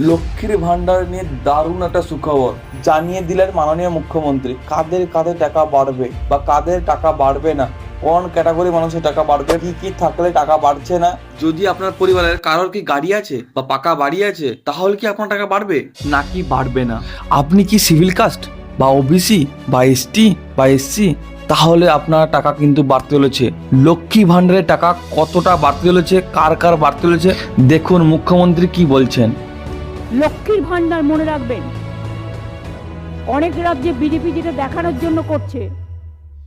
লক্ষ্মীর ভান্ডার নিয়ে দারুণ একটা সুখবর। জানিয়ে দিলেন মাননীয় মুখ্যমন্ত্রী, কাদের কাদের টাকা বাড়বে বা কাদের টাকা বাড়বে না? কোন ক্যাটাগরি মানুষের টাকা বাড়বে? কি কি থাকলে টাকা বাড়ছে না? যদি আপনার পরিবারের কারোর কি গাড়ি আছে বা পাকা বাড়ি আছে, তাহলে কি আপনার টাকা বাড়বে? নাকি বাড়বে না। আপনি কি সিভিল কাস্ট বা ওবিসি বা এসটি বা এসসি? তাহলে আপনার টাকা কিন্তু বাড়তে চলেছে। লক্ষ্মী ভান্ডারের টাকা কতটা বাড়তে চলেছে? কার কার বাড়তে চলেছে? দেখুন মুখ্যমন্ত্রী কি বলছেন। লক্ষ্মীর ভান্ডার মনে রাখবেন। অনেক রাজ্যে বিজেপি যেটা দেখানোর জন্য করছে,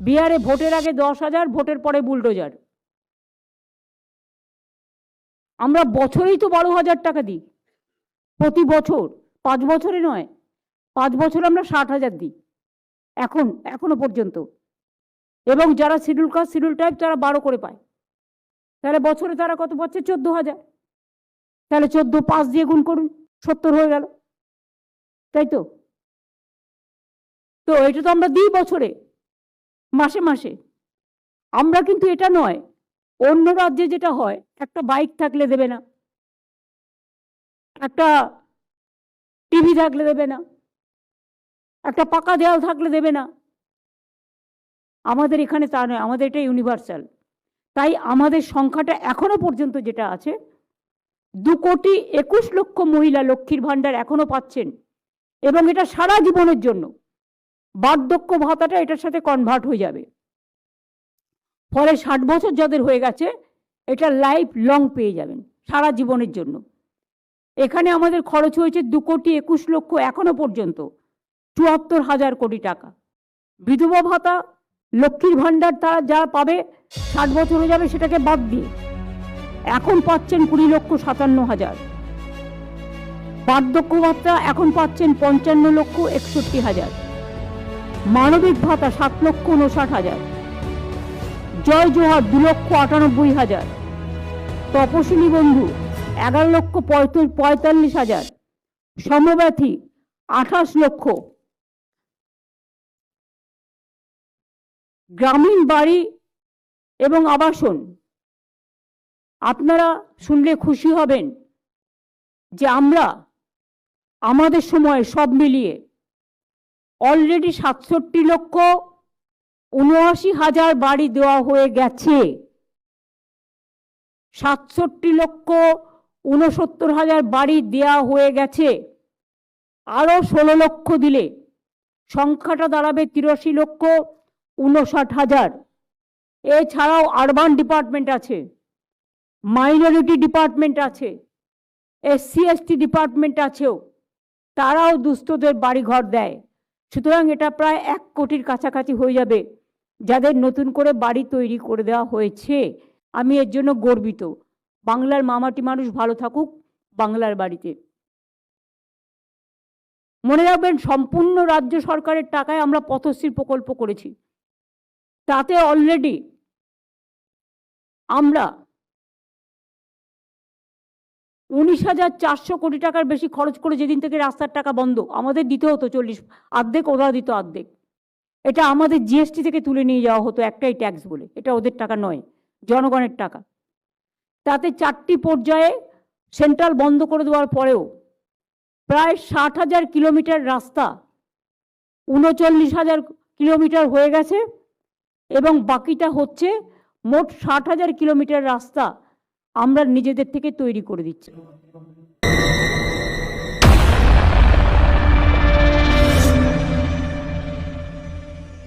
বিহারে ভোটের আগে দশ হাজার, ভোটের পরে বুলডোজার। আমরা বছরেই তো বারো হাজার টাকা দিই, প্রতি বছর, পাঁচ বছরে নয়, পাঁচ বছর আমরা ষাট হাজার দিই, এখন, এখনও পর্যন্ত। এবং যারা শিডিউল কাস্ট, শিডিউল টাইপ, তারা বারো করে পায়। তাহলে বছরে তারা কত পাচ্ছে? চোদ্দ হাজার। তাহলে চোদ্দ পাঁচ দিয়ে গুণ করুন। সত্তর হয়ে গেল। তাই তো? তো এটা তো আমরা দিই বছরে, মাসে মাসে। আমরা কিন্তু এটা নয়, অন্য রাজ্যে যেটা হয়, একটা বাইক থাকলে দেবে না। একটা টিভি থাকলে দেবে না। একটা পাকা দেওয়াল থাকলে দেবে না। আমাদের এখানে তা নয়, আমাদের এটা ইউনিভার্সাল তাই আমাদের সংখ্যাটা এখনও পর্যন্ত যেটা আছে দু কোটি একুশ লক্ষ মহিলা লক্ষ্মীর ভাণ্ডার এখনও পাচ্ছেন এবং এটা সারা জীবনের জন্য। বার্ধক্য ভাতাটা এটার সাথে কনভার্ট হয়ে যাবে। ফলে ষাট বছর যাদের হয়ে গেছে, এটা লাইফ লং পেয়ে যাবেন সারা জীবনের জন্য। এখানে আমাদের খরচ হয়েছে দু কোটি একুশ লক্ষ এখনও পর্যন্ত, চুয়াত্তর হাজার কোটি টাকা। বিধবা ভাতা, লক্ষ্মীর ভাণ্ডার তারা যা পাবে, ষাট বছর হয়ে যাবে সেটাকে বাদ দিয়ে। এখন পাচ্ছেন কুড়ি লক্ষ সাতান্ন হাজার। বার্ধক্য ভাতা এখন পাচ্ছেন পঞ্চান্ন লক্ষ একষট্টি হাজার। মানবিক ভাতা সাত লক্ষ উনষাট হাজার। জয় জোহার দু লক্ষ আটানব্বই হাজার। তপশিলি বন্ধু এগারো লক্ষ পঁয়ত- পঁয়তাল্লিশ হাজার। সমব্যথী আঠাশ লক্ষ। গ্রামীণ বাড়ি এবং আবাসন আপনারা শুনলে খুশি হবেন যে আমরা আমাদের সময় সব মিলিয়ে অলরেডি সাতষট্টি লক্ষ উনআশি হাজার বাড়ি দেওয়া হয়ে গেছে। সাতষট্টি লক্ষ উনসত্তর হাজার বাড়ি দেওয়া হয়ে গেছে। আরও ষোলো লক্ষ দিলে সংখ্যাটা দাঁড়াবে তিরাশি লক্ষ উনষাট হাজার। এছাড়াও আরবান ডিপার্টমেন্ট আছে। মাইনরিটি ডিপার্টমেন্ট আছে এসসি এসটি ডিপার্টমেন্ট আছেও, তারাও দুস্থদের বাড়িঘর দেয়। সুতরাং এটা প্রায় এক কোটির কাছাকাছি হয়ে যাবে, যাদের নতুন করে বাড়ি তৈরি করে দেওয়া হয়েছে। আমি এর জন্য গর্বিত। বাংলার মামাটি মানুষ ভালো থাকুক বাংলার বাড়িতে। মনে রাখবেন, সম্পূর্ণ রাজ্য সরকারের টাকায় আমরা পথশ্রী প্রকল্প করেছি। তাতে অলরেডি আমরা উনিশ হাজার চারশো কোটি টাকার বেশি খরচ করে যেদিন থেকে রাস্তার টাকা বন্ধ, আমাদের দিতে হতো চল্লিশ, অর্ধেক, ওরা দিত অর্ধেক। এটা আমাদের জিএসটি থেকে তুলে নিয়ে যাওয়া হতো একটাই ট্যাক্স বলে, এটা ওদের টাকা নয়, জনগণের টাকা। তাতে চারটি পর্যায়ে সেন্ট্রাল বন্ধ করে দেওয়ার পরেও প্রায় ষাট হাজার কিলোমিটার রাস্তা উনচল্লিশ হাজার কিলোমিটার হয়ে গেছে এবং বাকিটা হচ্ছে মোট ষাট হাজার কিলোমিটার রাস্তা আমরা নিজেদের থেকে তৈরি করে দিচ্ছি।